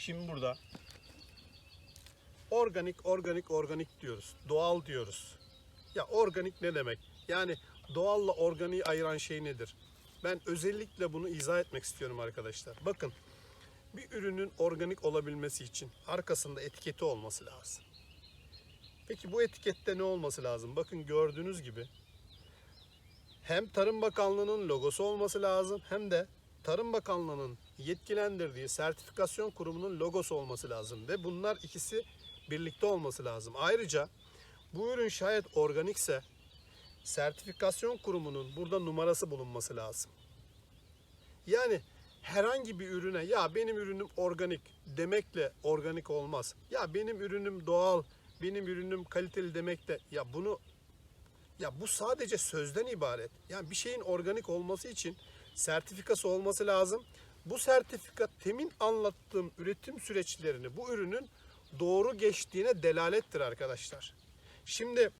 Şimdi burada organik, organik, organik diyoruz. Doğal diyoruz. Ya organik ne demek? Yani doğalla organiği ayıran şey nedir? Ben özellikle bunu izah etmek istiyorum arkadaşlar. Bakın bir ürünün organik olabilmesi için arkasında etiketi olması lazım. Peki bu etikette ne olması lazım? Bakın gördüğünüz gibi hem Tarım Bakanlığı'nın logosu olması lazım hem de Tarım Bakanlığı'nın yetkilendirdiği sertifikasyon kurumunun logosu olması lazım ve bunlar ikisi birlikte olması lazım. Ayrıca bu ürün şayet organikse sertifikasyon kurumunun burada numarası bulunması lazım. Yani herhangi bir ürüne ya benim ürünüm organik demekle organik olmaz. Ya benim ürünüm doğal, benim ürünüm kaliteli demekle ya bunu ya bu sadece sözden ibaret. Yani bir şeyin organik olması için sertifikası olması lazım. Bu sertifika temin anlattığım üretim süreçlerini bu ürünün doğru geçtiğine delalettir arkadaşlar. Şimdi